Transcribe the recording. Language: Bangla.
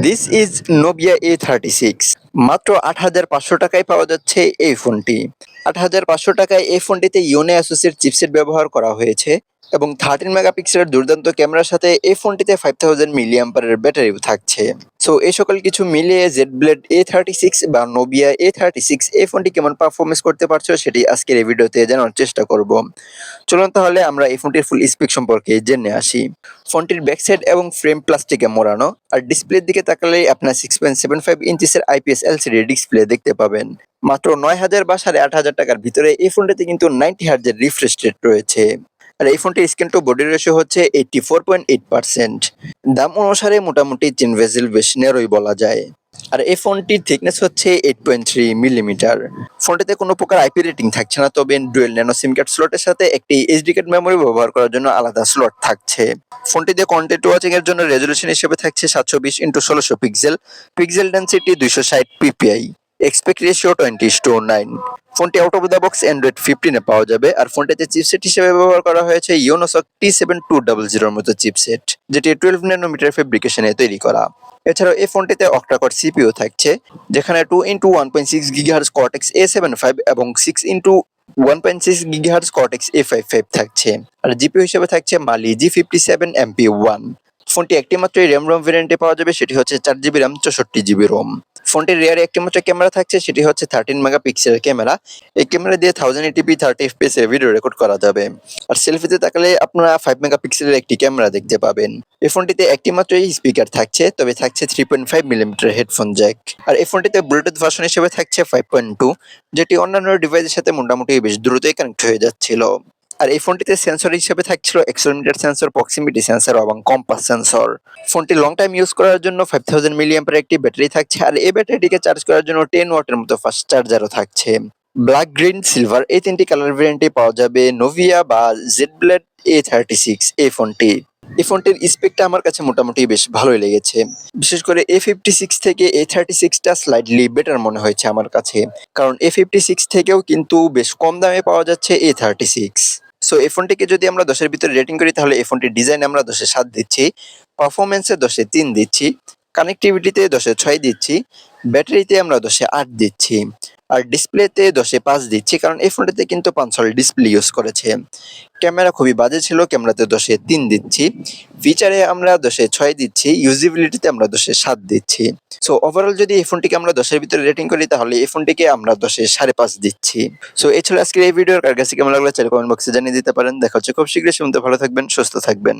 This is Nubia A thirty six মাত্র আট হাজার পাঁচশো টাকায় পাওয়া যাচ্ছে এই ফোনটি। আট হাজার পাঁচশো টাকায় এই ফোনটিতে ইউনে অ্যাসোসিয়েট চিপসেট ব্যবহার করা হয়েছে। এবং থার্টিন মেগাপিক্সেলের দুর্দান্ত ক্যামেরার সাথে এই ফোনটিতে ফাইভ থাউজেন্ড মিলিয়াম্পারের ব্যাটারিও থাকছে। সো এই সকল কিছু মিলিয়ে Z blade A thirty six বা নোবিয়া এ থার্টি সিক্স এই ফোনটি কেমন পারফরমেন্স করতে পারছ সেটি আজকের এই ভিডিওতে জানার চেষ্টা করব। চলুন তাহলে আমরা এই ফোনটির ফুল স্পেক সম্পর্কে জেনে আসি। ফোনটির ব্যাক সাইড এবং ফ্রেম প্লাস্টিকে মোড়ানো আর ডিসপ্লের দিকে তাকালে আপনার সিক্স পয়েন্ট সেভেন ফাইভ ইঞ্চিসের আইপিএস এলসিডি ডিসপ্লে দেখতে পাবেন। মাত্র নয় হাজার বা সাড়ে আট হাজার টাকার ভিতরে এই ফোনটিতে কিন্তু নাইনটি হার্জের রিফ্রেশ রেট রয়েছে। আর এই ফোনটির স্ক্রিন টু বডি রেশিও হচ্ছে eighty four point eight percent দাম অনুসারে মোটামুটি চেন ভেজেল বেশ নেরোই বলা যায়। আর এই ফোনটির থিকনেস হচ্ছে এইট পয়েন্ট থ্রি মিলিমিটার ফোনটিতে কোনো প্রকার আইপি রেটিং থাকছে না, তবে ডুয়েল ন্যানো সিম কার্ড স্লটের সাথে একটি এইচডি কার্ড মেমোরি ব্যবহার করার জন্য আলাদা স্লট থাকছে। ফোনটিতে কন্টেন্ট ওয়াচিং এর জন্য রেজলিউশন হিসেবে থাকছে সাতশো বিশ ইন্টু ষোলোশো পিক্সেল পিক্সেল ডেন্সিটি দুইশো ষাট PPI aspect ratio twenty to nine ফোনটি out of the box Android ফিফটিনে পাওয়া যাবে। আর ফোনটিতে চিপসেট হিসেবে ব্যবহার করা হয়েছে Unisoc T seven two double জিরোর মতো চিপসেট যেটি টুয়েলভ ন্যানোমিটার ফেব্রিকেশনে তৈরি করা। এছাড়াও এই ফোনটিতে অক্টাকর সিপিও থাকছে, যেখানে two into one point six gigahertz Cortex A seven five এবং six into one point six gigahertz Cortex A five five থাকছে। আর জিপিও হিসেবে থাকছে Mali G fifty seven MP one ফোনটি একটি মাত্র র্যাম রোম ভেরিয়েন্টে পাওয়া যাবে, সেটি হচ্ছে চার জিবি র্যাম চৌষট্টি জিবি রোম ফোনটির রিয়ারে একটি মাত্র ক্যামেরা থাকছে, সেটি হচ্ছে থার্টিন মেগা মেগাপিক্সেলের ক্যামেরা এই ক্যামেরা দিয়ে thousand eighty p thirty FPS এ ভিডিও রেকর্ড করা যাবে। আর সেলফিতে তাকালে আপনারা ফাইভ মেগা মেগাপিক্সেলের একটি ক্যামেরা দেখতে পাবেন। এই ফোনটিতে একটি মাত্র স্পিকার থাকছে, তবে থাকছে three point five millimetre headphone jack আর এই ফোনটিতে ব্লুটুথ ভার্সন হিসেবে থাকছে ফাইভ পয়েন্ট টু যেটি অন্যান্য ডিভাইসের সাথে মোটামুটি বেশ দ্রুতই কানেক্ট হয়ে যাচ্ছিল। আর এই ফোনটিতে সেন্সর হিসেবে থাকছিল এক্সেলোমিটার সেন্সর প্রক্সিমিটি সেন্সর এবং কম্পাস সেন্সর ফোনটি লং টাইম ইউজ করার জন্য ফাইভ থাউজেন্ড মিলিয়ামের একটি ব্যাটারি থাকছে আর এই ব্যাটারিটিকে চার্জ করার জন্য টেন ওয়াটের মতো ফাস্ট চার্জারও থাকছে। ব্ল্যাক গ্রিন সিলভার এই তিনটি কালার ভেরিয়েন্টে পাওয়া যাবে নোভিয়া বা Z blade A thirty six এই ফোনটি। এই ফোনটির স্পেকটা আমার কাছে মোটামুটি বেশ ভালোই লেগেছে। বিশেষ করে এ ফিফটি সিক্স থেকে এ থার্টি সিক্সটা স্লাইডলি বেটার মনে হয়েছে আমার কাছে। কারণ এ ফিফটি সিক্স থেকেও কিন্তু বেশ কম দামে পাওয়া যাচ্ছে এ থার্টি সিক্স সো এই ফোনটিকে যদি আমরা দশের ভিতরে রেটিং করি, তাহলে এই ফোনটির ডিজাইন আমরা দশে সাত দিচ্ছি পারফরমেন্সে দশে তিন দিচ্ছি কানেক্টিভিটিতে দশে ছয় দিচ্ছি ব্যাটারিতে আমরা দশে আট দিচ্ছি। আর ডিসপ্লেতে দশে পাঁচ দিচ্ছি, কারণ এই ফোনটিতে কিন্তু পাঁচশোল ডিসপ্লে ইউজ করেছে। ক্যামেরা খুবই বাজে ছিল, ক্যামেরাতে দশে তিন দিচ্ছি। ফিচারে আমরা দশে ছয় দিচ্ছি ইউজিবিলিটিতে আমরা দশে সাত দিচ্ছি। সো ওভারঅল যদি এই ফোনটিকে আমরা দশের ভিতরে রেটিং করি, তাহলে এই ফোনটিকে আমরা দশে সাড়ে পাঁচ দিচ্ছি। সো এই ছিল আজকের এই ভিডিওর কার কাছে কেমন লাগল, চাইলে কমেন্ট বক্সে জানিয়ে দিতে পারেন। দেখা হচ্ছে খুব শীঘ্রই শুনতে ভালো থাকবেন, সুস্থ থাকবেন।